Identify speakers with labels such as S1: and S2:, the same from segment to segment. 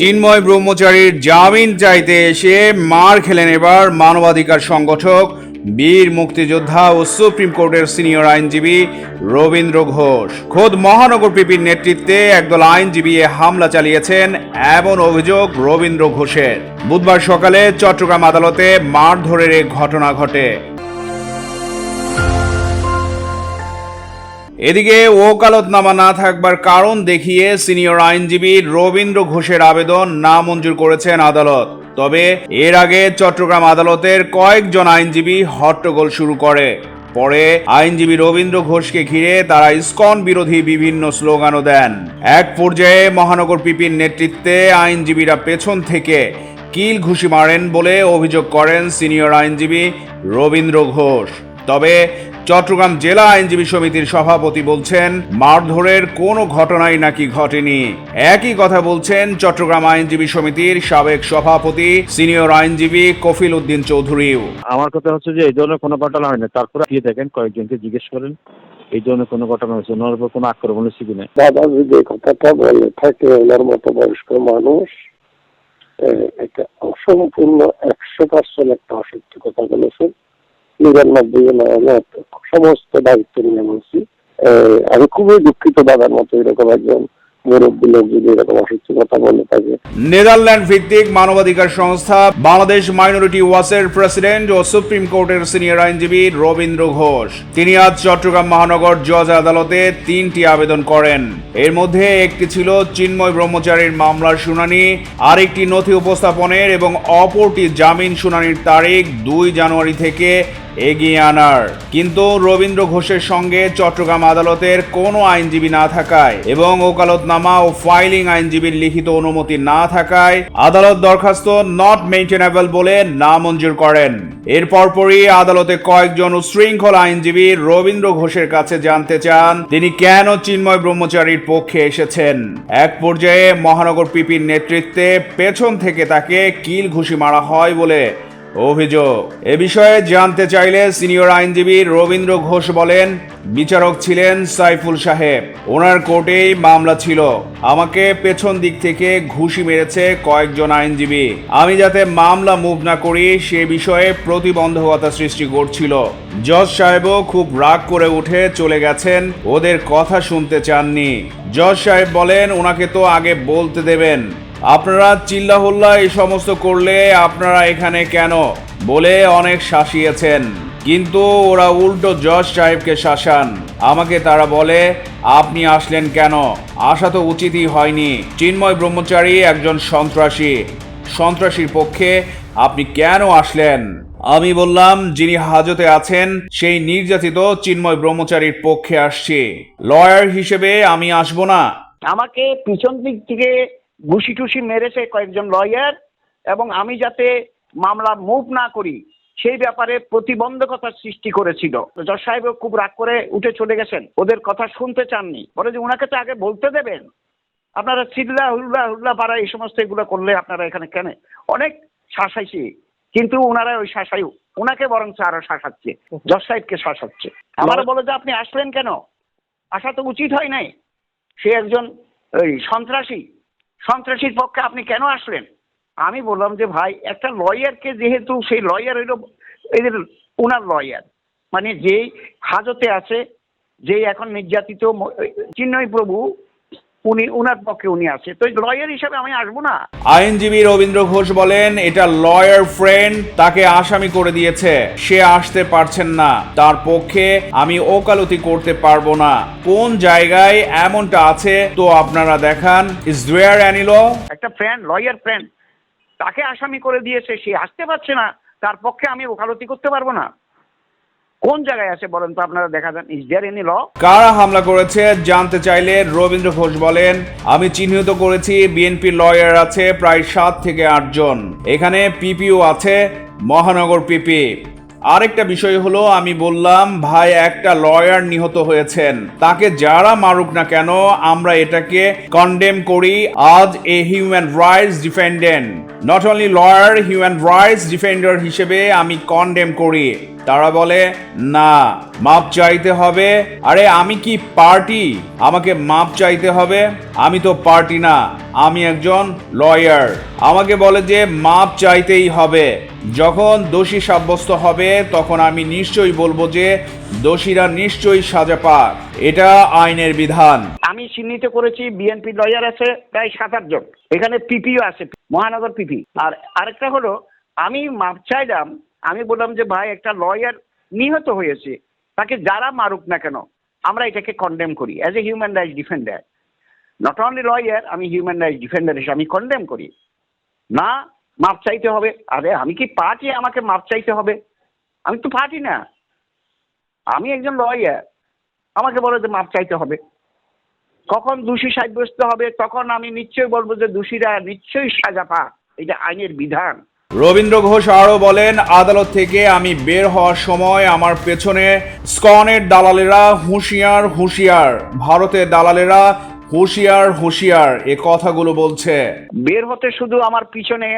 S1: চিন্ময় ব্রহ্মচারীর জামিন চাইতে এসে মার খেলেন এবার মানবাধিকার সংগঠক, বীর মুক্তিযোদ্ধা ও সুপ্রিম কোর্টের সিনিয়র আইনজীবী রবীন্দ্র ঘোষ। খোদ মহানগর পিপির নেতৃত্বে একদল আইনজীবী এ হামলা চালিয়েছেন এমন অভিযোগ রবীন্দ্র ঘোষের। বুধবার সকালে চট্টগ্রাম আদালতে মারধরের ঘটনা ঘটে। এদিকে ওকালতনামা না থাকবার কারণ দেখিয়ে সিনিয়র আইনজীবী রবীন্দ্র ঘোষের আবেদন না মঞ্জুর করেছেন আদালত। তবে এর আগে চট্টগ্রাম আদালতের কয়েকজন আইনজীবী হট্টগোল শুরু করে। পরে আইনজীবী রবীন্দ্র ঘোষকে ঘিরে তারা ইসকন বিরোধী বিভিন্ন স্লোগানও দেন। এক পর্যায়ে মহানগর পিপির নেতৃত্বে আইনজীবীরা পেছন থেকে কিল ঘুষি মারেন বলে অভিযোগ করেন সিনিয়র আইনজীবী রবীন্দ্র ঘোষ। তবে চট্টগ্রাম জেলা আইনজীবী সমিতির সভাপতি বলছেন মারধরের কোনো ঘটনাই নাকি ঘটেনি। একই কথা বলছেন চট্টগ্রাম আইনজীবী সমিতির সাবেক সভাপতি সিনিয়র আইনজীবী কফিল উদ্দিন চৌধুরীও।
S2: আমার কথা হচ্ছে যে এই ধরনের কোনো ঘটনা হয় না তারপরে গিয়ে দেখেন কয়েকজনকে জিজ্ঞেস করেন এই ধরনের কোনো ঘটনা হয়েছে। ওনার উপর কোনো আক্রমণ হচ্ছে কিনা?
S3: দাদা যদি এই কথাটা বলে থাকে ওনার মতো বয়স্ক মানুষ এটা অসম্পূর্ণ একশো পার্সেন্ট একটা অসত্য কথা বলেছেন। নিজের মধ্যে না আমি সমস্ত দায়িত্ব নিয়ে বলছি। আমি খুবই দুঃখিত দাদার মতো এরকম একজন
S1: নেদারল্যান্ড ভিত্তিক মানবাধিকার সংস্থা বাংলাদেশ মাইনরিটি প্রেসিডেন্ট ও সুপ্রিম কোর্টের সিনিয়র আইনজীবী রবীন্দ্র ঘোষ। তিনি আজ চট্টগ্রাম মহানগর জজ আদালতে তিনটি আবেদন করেন। এর মধ্যে একটি ছিল চিন্ময় ব্রহ্মচারীর মামলার শুনানি, আরেকটি নথি উপস্থাপনের এবং অপরটি জামিন শুনানির তারিখ দুই জানুয়ারি থেকে এগিয়ে আনার। কিন্তু রবীন্দ্র ঘোষের সঙ্গে চট্টগ্রাম আদালতের কোনো আইনজীবী না থাকায় এবং ওকালতনামা ও ফাইলিং আইনজীবীর লিখিত অনুমতি না থাকায় আদালত দরখাস্ত নট মেইনটেনেবল বলে নামঞ্জুর করেন। এর পরপরই আদালতে কয়েকজন উশৃঙ্খল আইনজীবী রবীন্দ্র ঘোষের কাছে জানতে চান, তিনি কেন চিন্ময় ব্রহ্মচারীর পক্ষে এসেছেন। এক পর্যায়ে মহানগর পিপির নেতৃত্বে পেছন থেকে তাকে কিল ঘুষি মারা হয় বলে অভিযোগ। এ বিষয়ে জানতে চাইলে সিনিয়র আইনজীবী রবীন্দ্র ঘোষ বলেন, বিচারক ছিলেন সাইফুল সাহেব। ওনার কোর্টেই মামলা ছিল। আমাকে পেছন দিক থেকে ঘুষি মেরেছে কয়েকজন আইনজীবী। আমি যাতে মামলা মুভ না করি, সে বিষয়ে প্রতিবন্ধকতা সৃষ্টি করছিল। জজ সাহেবও খুব রাগ করে উঠে চলে গেছেন, ওদের কথা শুনতে চাননি। জজ সাহেব বলেন, ওনাকে তো আগে বলতে দেবেন। আপনারা চিল্লাহল্লা এই সমস্ত করলে আপনারা এখানে কেন? বলে অনেক শাসিয়েছেন। কিন্তু ওরা উল্টো জজ সাহেবকে শাসান। আমাকে তারা বলে, আপনি আসলেন কেন? আসা তো উচিতই হয়নি। চিন্ময় ব্রহ্মচারী একজন সন্ত্রাসী। সন্ত্রাসীর পক্ষে আপনি কেন আসলেন? আমি বললাম, যিনি হাজতে আছেন, সেই নির্যাতিত চিন্ময় ব্রহ্মচারীর পক্ষে আসছি। লয়ার হিসেবে আমি আসব না।
S4: আমাকে পিছন দিক থেকে ঘুষি টুসি মেরেছে কয়েকজন লয়ার এবং আমি যাতে মামলা মুভ না করি, সেই ব্যাপারে প্রতিবন্ধকতার সৃষ্টি করেছিল। জজ সাহেব খুব রাগ করে উঠে চলে গেছেন। ওদের কথা শুনতে চাননি। বলে যে ওনাকে তো আগে বলতে দেবেন। আপনারা চিল্লা হুল্লা হুল্লা পাড়া এই সমস্ত এগুলো করলে আপনারা এখানে কেন? অনেক শাসাইছি, কিন্তু ওনারা ওই শাসাই ওনাকে বরং আরও শাসাচ্ছে, জজ সাহেবকে শাসাচ্ছে। আমার বলে যে আপনি আসলেন কেন? আসা তো উচিত হয় নাই। সে একজন ওই সন্ত্রাসী সন্ত্রাসীর পক্ষে আপনি কেন আসলেন? আমি বললাম যে, ভাই, একটা লয়ারকে যেহেতু সেই লয়ার হইল এদের ওনার লয়ার মানে যেই হাজতে আছে, যেই এখন নির্যাতিত চিন্ময় প্রভু উনি উনার পক্ষে উনি আছে। তো লয়ার হিসাবে আমি আসব না।
S1: আইনজীবী রবীন্দ্র ঘোষ বলেন এটা লয়ার ফ্রেন্ড তাকে আসামি করে দিয়েছে। সে আসতে পারছেন না। তার পক্ষে আমি ওকালতি করতে পারব না। কোন জায়গায় এমনটা আছে তো আপনারা দেখান। ইজ দেয়ার অ্যানি ল
S4: একটা ফ্রেন্ড লয়ার ফ্রেন্ড তাকে আসামি করে দিয়েছে সে আসতে পারছে না। তার পক্ষে আমি ওকালতি করতে পারব না। কোন জায়গায় আছে বলেন তো আপনারা দেখা যান? ইজ দেয়ার এনি ল
S1: কারা হামলা করেছে জানতে চাইলে রবীন্দ্র ঘোষ বলেন, আমি চিহ্নিত করেছি বিএনপি লয়ার আছে প্রায় সাত থেকে আটজন এখানে পিপিও আছে, মহানগর পিপি আরেকটা বিষয় হলো, আমি বললাম, ভাই, একটা লয়ার নিহত হয়েছেন। তাকে যারা মারুক না কেন, আমরা এটাকে কন্ডেম করি আজ a human rights defendant not only lawyer human rights defender হিসেবে আমি কন্ডেম করি। তারা বলে, না, মাপ চাইতে হবে। আরে, আমি কি পার্টি? আমাকে মাপ চাইতে হবে। আমি তো পার্টি না, আমি একজন লয়ার। আমাকে বলে যে মাপ চাইতেই হবে। যখন দোষী সাব্যস্ত হবে, তখন আমি নিশ্চয়ই বলব যে দোষীরা নিশ্চয়ই সাজা পাক। এটা আইনের বিধান।
S4: আমি চিহ্নিত করেছি, বিএনপি লয়ার আছে প্রায় সাত আট জন। এখানে পিপিও আছে, মহানগর পিপি। আর আরেকটা হলো, আমি মাপ চাইলাম আমি বললাম যে, ভাই, একটা লয়ার নিহত হয়েছে। তাকে যারা মারুক না কেন, আমরা এটাকে কন্ডেম করি as a human rights defender not only lawyer আমি হিউম্যান রাইটস ডিফেন্ডার হিসেবে আমি কন্ডেম করি। না, মাপ চাইতে হবে। আরে, আমি কি পার্টি? আমাকে মাপ চাইতে হবে? আমি তো পার্টি না। আমি একজন লয়ার আমাকে বলে যে, মাপ চাইতে হবে। কখন দোষী সাব্যস্ত হবে? তখন আমি নিশ্চয়ই বলব যে, দোষীরা নিশ্চয়ই সাজা পাক। এটা আইনের বিধান।
S1: রবীন্দ্র ঘোষ আরও বলেন, আদালত থেকে আমি বের হওয়ার সময় আমার পেছনে স্কনের দালালেরা হুঁশিয়ার হুঁশিয়ার। ভারতের দালালেরা হুঁশিয়ার হুঁশিয়ার, এ কথাগুলো বলছে।
S4: বের হতে শুধু আমার পিছনে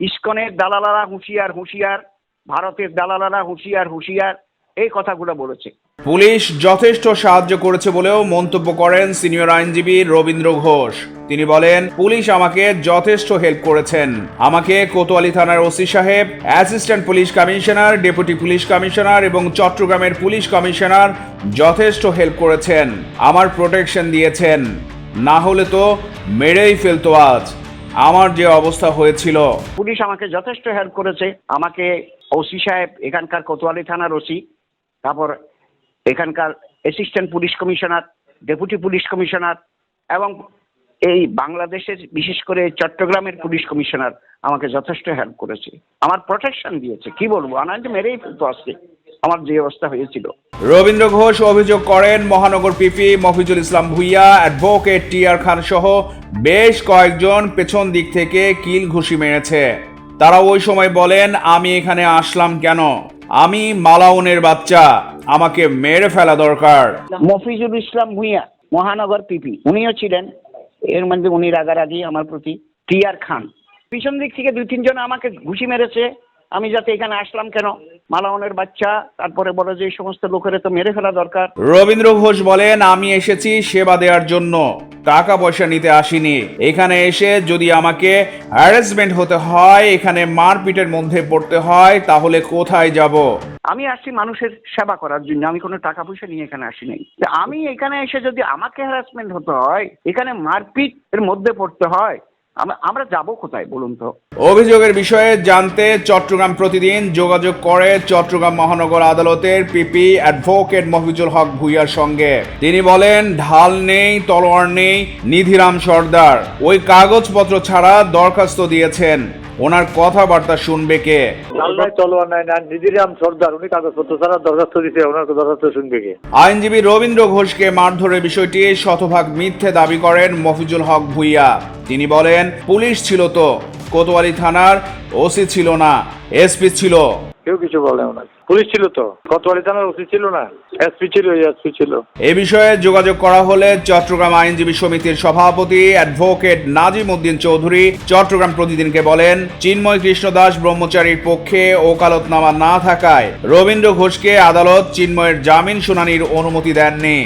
S4: ইস্কনের দালালারা হুঁশিয়ার হুঁশিয়ার, ভারতের দালালারা হুঁশিয়ার হুঁশিয়ার। এই কথাগুলো বলেছে।
S1: পুলিশ যথেষ্ট সাহায্য করেছে বলেও মন্তব্য করেন সিনিয়র আইনজীবী রবীন্দ্র ঘোষ। তিনি বলেন পুলিশ আমাকে যথেষ্ট হেল্প করেছেন। আমাকে কোতোয়ালি থানার ওসি সাহেব assistant police commissioner deputy police commissioner এবং চট্টগ্রামের পুলিশ কমিশনার যথেষ্ট হেল্প করেছেন। আমার প্রোটেকশন দিয়েছেন। না হলে তো মেরেই ফেলতো আজ। আমার যে অবস্থা হয়েছিল।
S4: পুলিশ আমাকে যথেষ্ট হেল্প করেছে। আমাকে ওসি সাহেব এখানকার কোতোয়ালি থানার ওসি তারপর এখানকার assistant police commissioner deputy police commissioner এবং এই বাংলাদেশের বিশেষ করে চট্টগ্রামের পুলিশ কমিশনার আমাকে যথেষ্ট হেল্প করেছে। আমার প্রোটেকশন দিয়েছে। কি বলব? আনাইতে মেরেই ফেলতো আজকে। আমার যে অবস্থা হয়েছিল।
S1: রবীন্দ্র ঘোষ অভিযোগ করেন, মহানগর PP Mofizul Islam Bhuiyan advocate T R Khan সহ বেশ কয়েকজন পেছন দিক থেকে কিল ঘুষি মেরেছে। তারা ওই সময় বলেন, আমি এখানে আসলাম কেন? আমি মালাউনের বাচ্চা আমাকে মেরে ফেলা দরকার।
S4: মফিজুল ইসলাম ভুঁইয়া মহানগর পিপি উনিও ছিলেন। এর মধ্যে উনি রাগারাগি আমার প্রতি। টিয়ার খান। পিছন দিক থেকে দুই তিনজন আমাকে ঘুষি মেরেছে। আমি যাতে এখানে আসলাম কেন? মালাওনের বাচ্চা তারপরে বলে যে সমস্ত লোকের তো মেরে ফেলা দরকার।
S1: রবীন্দ্র ঘোষ বলেন আমি এসেছি সেবা দেওয়ার জন্য। টাকা পয়সা নিতে আসিনি। এখানে এসে যদি আমাকে হ্যারাসমেন্ট হতে হয়, এখানে মারপিটের মধ্যে পড়তে হয়, তাহলে কোথায় যাব?
S4: আমি আসছি মানুষের সেবা করার জন্য, আমি কোনো টাকা পয়সা নিয়ে এখানে আসি নাই। আমি এখানে এসে যদি আমাকে হ্যারাসমেন্ট হতে হয়, এখানে মারপিট এর মধ্যে পড়তে হয় আমরা যাব কোথায় বলুন তো?
S1: অভিযোগের বিষয়ে জানতে চট্টগ্রাম প্রতিদিন যোগাযোগ করে চট্টগ্রাম মহানগর আদালতের পিপি অ্যাডভোকেট মফিজুল হক ভুইয়ার সঙ্গে। তিনি বলেন ঢাল নেই তলোয়ার নেই নিধিরাম সর্দার। ওই কাগজপত্র ছাড়া দরখাস্ত দিয়েছেন। ওনার কথাবার্তা শুনবে কে?
S2: আল্লাহ চলোয়ার নাই না নিদিরাম সর্দার উনি কাগজপত্র ছাড়া দরখাস্ত দিতে ওনার দরখাস্ত শুনবে কে?
S1: আইনজীবী রবীন্দ্র ঘোষকে মারধরের বিষয়টি শতভাগ মিথ্যে দাবি করেন মফিজুল হক ভুইয়া। তিনি বলেন পুলিশ ছিল তো কোতোয়ালি থানার ওসি ছিল না এসপি ছিল।
S2: কেউ কিছু বলে ওনাকে পুলিশ ছিল তো কতবাড়ি থানার ওসি ছিল না এসপি ছিল এসপি ছিল।
S1: এ বিষয়ে যোগাযোগ করা হলে চট্টগ্রাম আইনজীবী সমিতির সভাপতি অ্যাডভোকেট নাজিম উদ্দিন চৌধুরী চট্টগ্রাম প্রতিদিনকে বলেন চিন্ময় কৃষ্ণ দাস ব্রহ্মচারীর পক্ষে ওকালতনামা না থাকায় রবীন্দ্র ঘোষকে আদালত চিন্ময়ের জামিন শুনানির অনুমতি দেননি।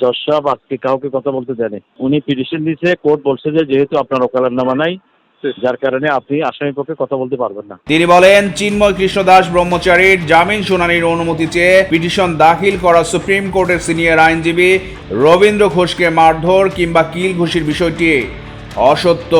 S2: জজ সাহেব আজকে কাউকে কথা বলতে দেয়নি। উনি পিটিশন দিয়েছে কোর্ট বলছে যে যেহেতু আপনার ওকালাতনামা নাই যার কারণে আপনি আসামি পক্ষে কথা বলতে পারবেন না।
S1: তিনি বলেন চিন্ময় কৃষ্ণ দাস ব্রহ্মচারীর জামিন শুনানির অনুমতি চেয়ে পিটিশন দাখিল করা সুপ্রিম কোর্টের সিনিয়র আইনজীবী রবীন্দ্র ঘোষকে মারধর কিংবা কিল ঘুষির বিষয়টি অসত্য।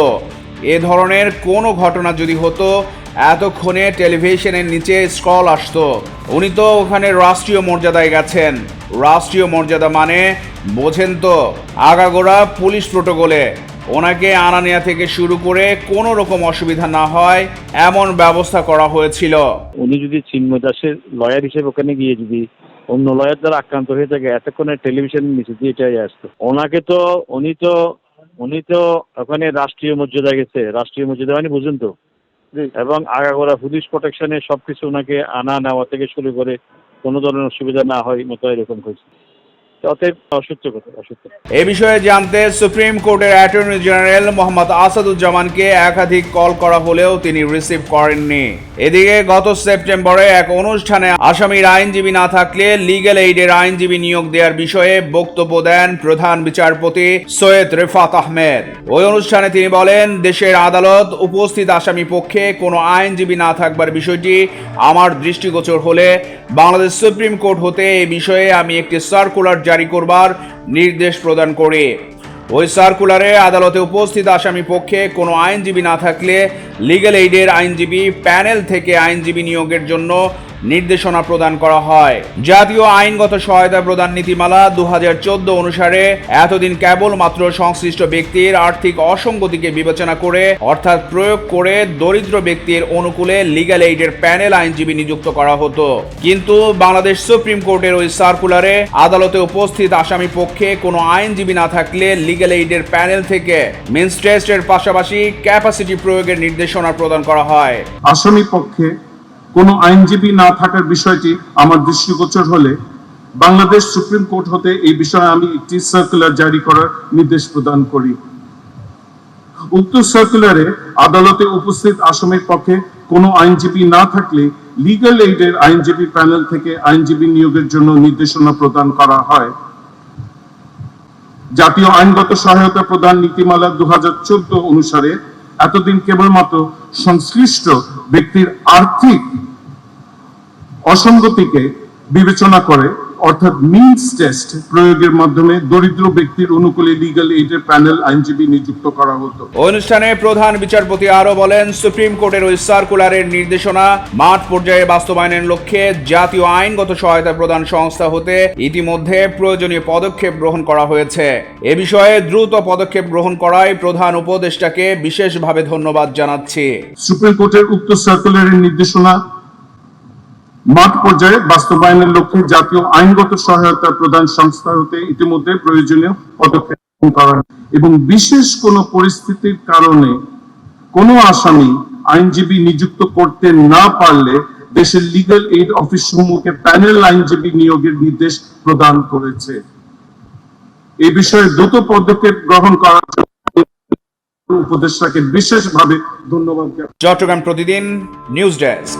S1: এ ধরনের কোনো ঘটনা যদি হতো এতক্ষণে টেলিভিশনের নিচে স্ক্রল আসতো। উনি তো ওখানে রাষ্ট্রীয় মর্যাদায় গেছেন। রাষ্ট্রীয় মর্যাদা মানে বোঝেন তো, আগাগোড়া পুলিশ প্রোটোকলে। ওনাকে আনা নেওয়া থেকে শুরু করে কোনো রকম অসুবিধা না হয়, এমন ব্যবস্থা করা হয়েছিল।
S2: উনি যদি চিন্ময় দাসের লয়ার হিসেবে ওখানে গিয়ে যদি অন্য লয়ার দ্বারা আক্রান্ত হয়ে থাকে, এতক্ষণে টেলিভিশনের নিচে দিয়ে এটাই আসতো। ওনাকে তো, উনি তো উনি তো ওখানে রাষ্ট্রীয় মর্যাদা গেছে। রাষ্ট্রীয় মর্যাদা মানে বুঝুন তো এবং আগাগোড়া পুলিশ প্রোটেকশনে সবকিছু ওনাকে আনা নেওয়া থেকে শুরু করে কোনো ধরনের অসুবিধা না হয়, মতো এরকম হয়েছে।
S1: এ বিষয়ে জানতে সুপ্রিম কোর্টের অ্যাটর্নি জেনারেল মোহাম্মদ আসাদুজ্জামানকে একাধিক কল করা হলেও তিনি রিসিভ করেননি। এদিকে গত সেপ্টেম্বরে এক অনুষ্ঠানে আসামির আইনজীবী না থাকলে লিগ্যাল এইডের আইনজীবী নিয়োগ দেওয়ার বিষয়ে বক্তব্য দেন প্রধান বিচারপতি সৈয়দ রেফাত আহমেদ। ওই অনুষ্ঠানে তিনি বলেন, দেশের আদালত উপস্থিত আসামি পক্ষে কোনো আইনজীবী না থাকবার বিষয়টি আমার দৃষ্টিগোচর হলে বাংলাদেশ সুপ্রিম কোর্ট হতে এই বিষয়ে আমি একটি সার্কুলার জারি করবার নির্দেশ প্রদান করে। ওই সার্কুলারে আদালতে উপস্থিত আসামি পক্ষে কোনো আইনজীবী না থাকলে লিগ্যাল এইডের আইনজীবী প্যানেল থেকে আইনজীবী নিয়োগের জন্য নির্দেশনা প্রদান করা হয়। জাতীয় আইনগত সহায়তা প্রদান নীতিমালা দু অনুসারে এতদিন কেবলমাত্র সংশ্লিষ্ট ব্যক্তির আর্থিক অসঙ্গতিকে বিবেচনা করে, অর্থাৎ প্রয়োগ করে দরিদ্র ব্যক্তির অনুকূলে লিগ্যাল এইডের প্যানেল আইনজীবী নিযুক্ত করা হতো। কিন্তু বাংলাদেশ সুপ্রিম কোর্টের ওই সার্কুলারে আদালতে উপস্থিত আসামি পক্ষে কোনো আইনজীবী না থাকলে লিগ্যাল এইডের প্যানেল থেকে মিনস টেস্টের পাশাপাশি ক্যাপাসিটি প্রয়োগের নির্দেশনা প্রদান করা হয়।
S5: আসামি পক্ষে কোনো আইনজীবী না থাকার বিষয়টি আমার দৃষ্টিগোচর হলে বাংলাদেশ সুপ্রিম কোর্ট হতে এই বিষয়ে আমি একটি সার্কুলার জারি করার নির্দেশ প্রদান করি। উক্ত সার্কুলারে আদালতে উপস্থিত আসামির পক্ষে কোনো আইনজীবী না থাকলে লিগ্যাল এইডের আইনজীবী প্যানেল থেকে আইনজীবী নিয়োগের জন্য নির্দেশনা প্রদান করা হয়। জাতীয় আইনগত সহায়তা প্রদান নীতিমালা দু হাজার চোদ্দ অনুসারে এতদিন কেবলমাত্র সংশ্লিষ্ট ব্যক্তির আর্থিক অসঙ্গতিকে বিবেচনা করে অর্থাৎ মিনস টেস্ট প্রয়োগের মাধ্যমে দরিদ্র ব্যক্তির অনুকূলে লিগ্যাল এইডের প্যানেল আইনজীবী নিযুক্ত করা হতো।
S1: অনুষ্ঠানে প্রধান বিচারপতি আরও বলেন সুপ্রিম কোর্টের ওই সার্কুলারের নির্দেশনা মাঠ পর্যায়ে বাস্তবায়নের লক্ষ্যে জাতীয় আইনগত সহায়তা প্রদান সংস্থা হতে ইতিমধ্যে প্রয়োজনীয় পদক্ষেপ গ্রহণ করা হয়েছে। এ বিষয়ে দ্রুত পদক্ষেপ গ্রহণ করায় প্রধান উপদেষ্টাকে বিশেষভাবে ধন্যবাদ জানাচ্ছি।
S5: সুপ্রিম কোর্টের উক্ত সার্কুলারের নির্দেশনা মাঠ পর্যায়ে বাস্তবায়নের লক্ষ্যে জাতীয় আইনগত সহায়তা প্রদান সংস্থা হতে ইতিমধ্যে প্রয়োজনীয় পদক্ষেপ করা এবং বিশেষ কোনো পরিস্থিতির কারণে কোনো আসামি আইনজীবী নিযুক্ত করতে না পারলে দেশের লিগ্যাল এইড অফিস সমূহকে প্যানেল আইনজীবী নিয়োগের নির্দেশ প্রদান করেছে। এই বিষয়ে দ্রুত পদক্ষেপ গ্রহণ করার জন্য উপদেষ্টাকে বিশেষভাবে ধন্যবাদ
S1: চট্টগ্রাম প্রতিদিন নিউজ ডেস্ক।